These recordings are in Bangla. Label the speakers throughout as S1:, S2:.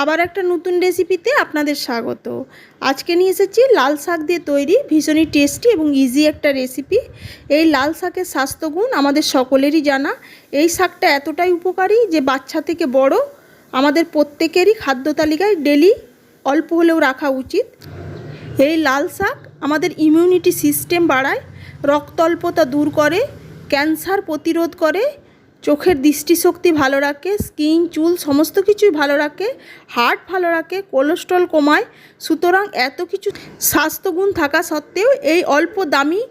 S1: আবার একটা নতুন রেসিপিতে আপনাদের স্বাগত। আজকে নিয়ে এসেছি লাল শাক দিয়ে তৈরি, ভীষণই টেস্টি এবং ইজি একটা রেসিপি এই লাল শাকের স্বাস্থ্যগুণ আমাদের সকলেরই জানা। এই শাকটা এতটাই উপকারী যে বাচ্চা থেকে বড় আমাদের প্রত্যেকেরই খাদ্য তালিকায় ডেলি অল্প হলেও রাখা উচিত। এই লাল শাক আমাদের ইমিউনিটি সিস্টেম বাড়ায় রক্তল্পতা দূর করে ক্যান্সার প্রতিরোধ করে চোখের দৃষ্টিশক্তি ভালো রাখে, স্কিন, চুল সমস্ত কিছুই ভালো রাখে, হার্ট ভালো রাখে, কোলেস্ট্রল কমায়, সুতরাং এত কিছু স্বাস্থ্যগুণ থাকা সত্ত্বেও এই অল্প দামি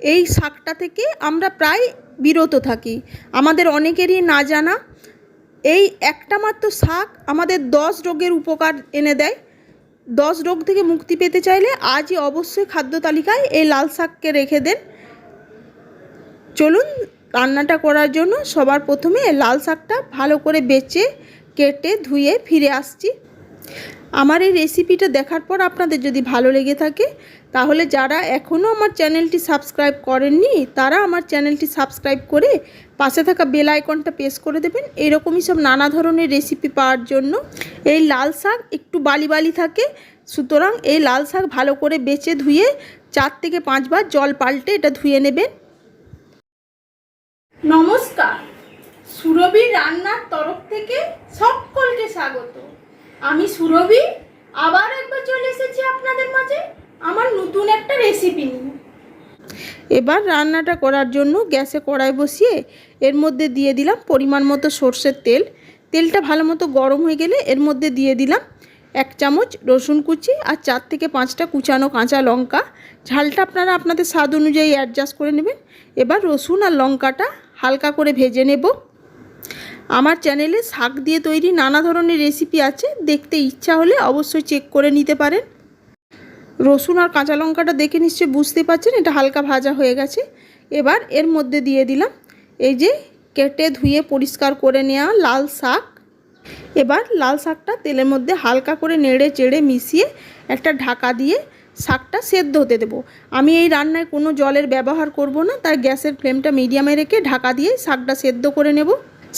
S1: এই শাকটা থেকে আমরা প্রায় বিরত থাকি। আমাদের অনেকেরই না জানা, এই একটা মাত্র শাক আমাদের দশ রোগের উপকার এনে দেয়। দশ রোগ থেকে মুক্তি পেতে চাইলে আজই অবশ্যই খাদ্য তালিকায় এই লাল শাককে রেখে দেন। চলুন রান্নাটা করার জন্য সবার প্রথমে লাল শাকটা ভালো করে বেচে, কেটে, ধুয়ে ফিরে আসছি। আমার এই রেসিপিটা দেখার পর আপনাদের যদি ভালো লেগে থাকে, তাহলে যারা এখনও আমার চ্যানেলটি সাবস্ক্রাইব করেননি, তারা আমার চ্যানেলটি সাবস্ক্রাইব করে পাশে থাকা বেল আইকনটা প্রেস করে দেবেন। এরকমই সব নানা ধরনের রেসিপি পাওয়ার জন্য। এই লাল শাক একটু বালি বালি থাকে, সুতরাং এই লাল শাক ভালো করে বেচে, ধুয়ে চার থেকে পাঁচবার জল পাল্টে এটা ধুয়ে নেবেন। নমস্কার। সুরভি রান্নার তরফ থেকে সকলকে স্বাগত। আমি সুরভি, আবার একবার চলে এসেছি আপনাদের মাঝে আমার নতুন একটা রেসিপি নিয়ে। এবার রান্নাটা করার জন্য গ্যাসে কড়াই বসিয়ে এর মধ্যে দিয়ে দিলাম পরিমাণ মতো সর্ষের তেল। তেলটা ভালো মতো গরম হয়ে গেলে এর মধ্যে দিয়ে দিলাম এক চামচ রসুন কুচি আর চার থেকে পাঁচটা কুচানো কাঁচা লঙ্কা। ঝালটা আপনারা আপনাদের স্বাদ অনুযায়ী অ্যাডজাস্ট করে নেবেন। এবার রসুন আর লঙ্কাটা হালকা করে ভেজে নেব। আমার চ্যানেলে শাক দিয়ে তৈরি নানা ধরনের রেসিপি আছে, দেখতে ইচ্ছা হলে অবশ্যই চেক করে নিতে পারেন। রসুন আর কাঁচা লঙ্কাটা দেখে নিশ্চয়ই বুঝতে পারছেন, এটা হালকা ভাজা হয়ে গেছে। এবার এর মধ্যে দিয়ে দিলাম এই যে কেটে ধুয়ে পরিষ্কার করে নেওয়া লাল শাক। এবার লাল শাকটা তেলের মধ্যে হালকা করে নেড়ে চেড়ে মিশিয়ে একটা ঢাকা দিয়ে শাকটা সেদ্ধ হতে দেবো। আমি এই রান্নায় কোনো জলের ব্যবহার করব না তাই গ্যাসের ফ্লেমটা মিডিয়ামে রেখে ঢাকা দিয়ে শাকটা সেদ্ধ করে নেব।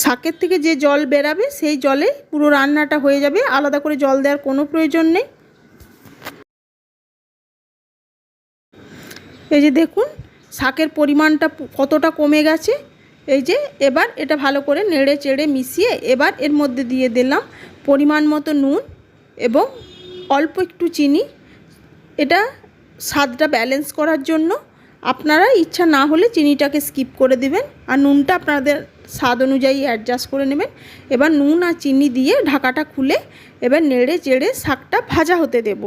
S1: শাকের থেকে যে জল বেরাবে, সেই জলে পুরো রান্নাটা হয়ে যাবে, আলাদা করে জল দেওয়ার কোনো প্রয়োজন নেই। এই যে দেখুন, শাকের পরিমাণটা কতটা কমে গেছে। এই যে, এবার এটা ভালো করে নেড়ে চেড়ে মিশিয়ে এবার এর মধ্যে দিয়ে দিলাম পরিমাণ মতো নুন এবং অল্প একটু চিনি। এটা স্বাদটা ব্যালেন্স করার জন্য আপনারা ইচ্ছা না হলে চিনিটাকে স্কিপ করে দেবেন আর নুনটা আপনাদের স্বাদ অনুযায়ী অ্যাডজাস্ট করে নেবেন। এবার নুন আর চিনি দিয়ে ঢাকাটা খুলে এবার নেড়ে চেড়ে শাকটা ভাজা হতে দেব।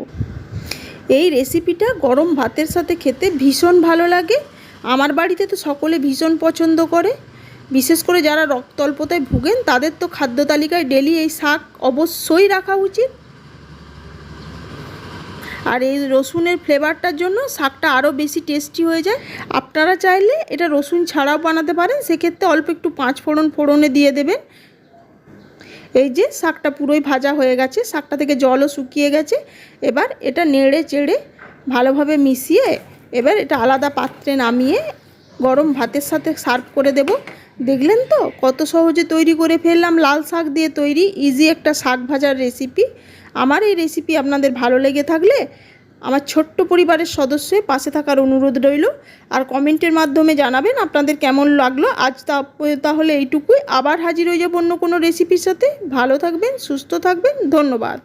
S1: এই রেসিপিটা গরম ভাতের সাথে খেতে ভীষণ ভালো লাগে। আমার বাড়িতে তো সকলে ভীষণ পছন্দ করে। বিশেষ করে যারা রক্তল্পতায় ভুগেন, তাদের তো খাদ্য তালিকায় ডেলি এই শাক অবশ্যই রাখা উচিত। আর এই রসুনের ফ্লেভারটার জন্য শাকটা আরও বেশি টেস্টি হয়ে যায়। আপনারা চাইলে এটা রসুন ছাড়াও বানাতে পারেন, সেক্ষেত্রে অল্প একটু পাঁচ ফোড়ন ফোড়নে দিয়ে দেবেন। এই যে শাকটা পুরোই ভাজা হয়ে গেছে, শাকটা থেকে জলও শুকিয়ে গেছে। এবার এটা নেড়ে চেড়ে ভালোভাবে মিশিয়ে এবার এটা আলাদা পাত্রে নামিয়ে গরম ভাতের সাথে সার্ভ করে দেব। দেখলেন তো কত সহজে তৈরি করে ফেললাম, লাল শাক দিয়ে তৈরি ইজি একটা শাক ভাজার রেসিপি আমার এই রেসিপি আপনাদের ভালো লেগে থাকলে আমার ছোট্ট পরিবারের সদস্যে পাশে থাকার অনুরোধ রইল। আর কমেন্টের মাধ্যমে জানাবেন আপনাদের কেমন লাগল। আজ তাহলে এইটুকুই। আবার হাজির হয়ে যাব অন্য কোনো রেসিপির সাথে। ভালো থাকবেন, সুস্থ থাকবেন। ধন্যবাদ।